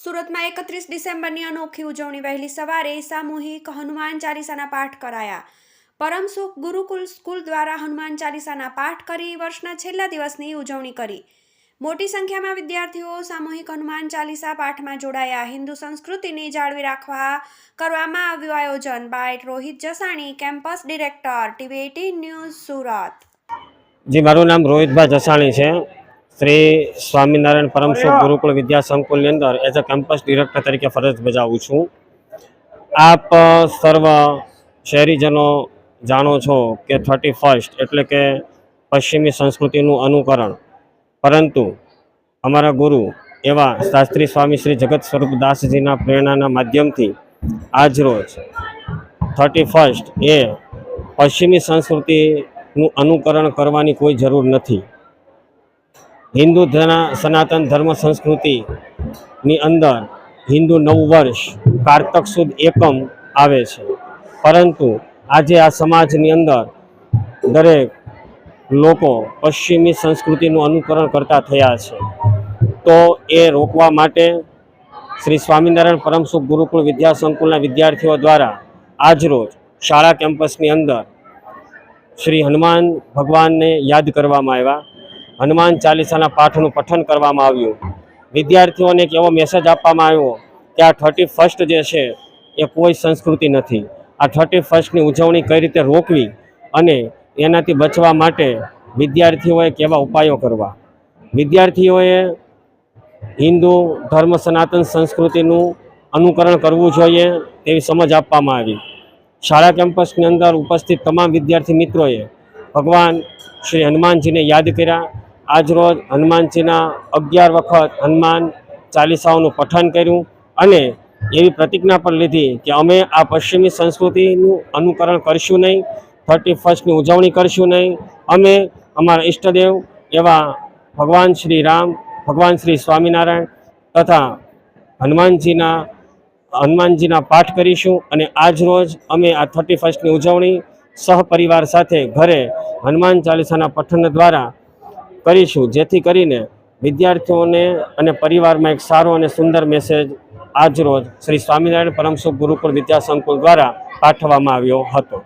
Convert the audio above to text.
સુરતમાં એકત્રીસ ડિસેમ્બરની અનોખી ઉજવણી વહેલી સવારે સામૂહિક હનુમાન ચાલીસાના પાઠ કરાયા. પરમ સુખ ગુરુકુલ સ્કૂલ દ્વારા હનુમાન ચાલીસાના પાઠ કરી વર્ષના છેલ્લા દિવસની ઉજવણી કરી. મોટી સંખ્યામાં વિદ્યાર્થીઓ સામૂહિક હનુમાન ચાલીસા પાઠમાં જોડાયા. હિન્દુ સંસ્કૃતિને જાળવી રાખવા કરવામાં આવ્યું આયોજન. By Rohit Jasani, campus director TV news Surat. જી, મારું નામ રોહિતભાઈ જસાણી છે. શ્રી સ્વામિનારાયણ પરમસુખ ગુરુકુળ વિદ્યા સંકુલની અંદર એઝ અ કેમ્પસ ડિરેક્ટર તરીકે ફરજ બજાવું છું. આપ સર્વ શહેરીજનો જાણો છો કે થર્ટી ફર્સ્ટ એટલે કે પશ્ચિમી સંસ્કૃતિનું અનુકરણ. પરંતુ અમારા ગુરુ એવા શાસ્ત્રી સ્વામી શ્રી જગત સ્વરૂપ દાસજીના પ્રેરણાના માધ્યમથી આજરોજ થર્ટી ફર્સ્ટ એ પશ્ચિમી સંસ્કૃતિનું અનુકરણ કરવાની કોઈ જરૂર નથી. હિન્દુ સનાતન ધર્મ સંસ્કૃતિની અંદર હિન્દુ નવ વર્ષ, કારતક સુદ એકમ આવે છે. પરંતુ આજે આ સમાજની અંદર દરેક લોકો પશ્ચિમી સંસ્કૃતિનું અનુકરણ કરતા થયા છે. તો એ રોકવા માટે શ્રી સ્વામિનારાયણ પરમસુખ ગુરુકુળ વિદ્યા સંકુલના વિદ્યાર્થીઓ દ્વારા આજરોજ શાળા કેમ્પસની અંદર શ્રી હનુમાન ભગવાનને યાદ કરવામાં આવ્યા. હનુમાન ચાલીસાના પાઠનું પઠન કરવામાં આવ્યું. વિદ્યાર્થીઓને એક એવો મેસેજ આપવામાં આવ્યો કે આ થર્ટી ફર્સ્ટ જે છે, એ કોઈ સંસ્કૃતિ નથી. આ થર્ટી ફર્સ્ટની ઉજવણી કઈ રીતે રોકવી અને એનાથી બચવા માટે વિદ્યાર્થીઓએ કેવા ઉપાયો કરવા? વિદ્યાર્થીઓએ હિન્દુ ધર્મ સનાતન સંસ્કૃતિનું અનુકરણ કરવું જોઈએ તેવી સમજ આપવામાં આવી. શાળા કેમ્પસની અંદર ઉપસ્થિત તમામ વિદ્યાર્થી મિત્રોએ ભગવાન શ્રી હનુમાનજીને યાદ કર્યા આજરોજ હનુમાનજીના અગિયાર વખત હનુમાન ચાલીસાઓનું પઠન કર્યું અને એવી પ્રતિજ્ઞા પણ લીધી કે અમે આ પશ્ચિમી સંસ્કૃતિનું અનુકરણ કરશું નહીં, થર્ટી ફર્સ્ટની ઉજવણી કરશું નહીં. અમે અમારા ઈષ્ટદેવ એવા ભગવાન શ્રી રામ, ભગવાન શ્રી સ્વામિનારાયણ તથા હનુમાનજીના હનુમાનજીના પાઠ કરીશું અને આજ રોજ અમે આ થર્ટી ફર્સ્ટની ઉજવણી સહપરિવાર સાથે ઘરે હનુમાન ચાલીસાના પઠન દ્વારા કરીશું, જેથી કરીને વિદ્યાર્થીઓને અને પરિવારમાં એક સારો અને સુંદર મેસેજ આજ રોજ શ્રી સ્વામિનારાયણ પરમસુખ ગુરુકુળ વિદ્યા સંકુલ દ્વારા પાઠવવામાં આવ્યો હતો.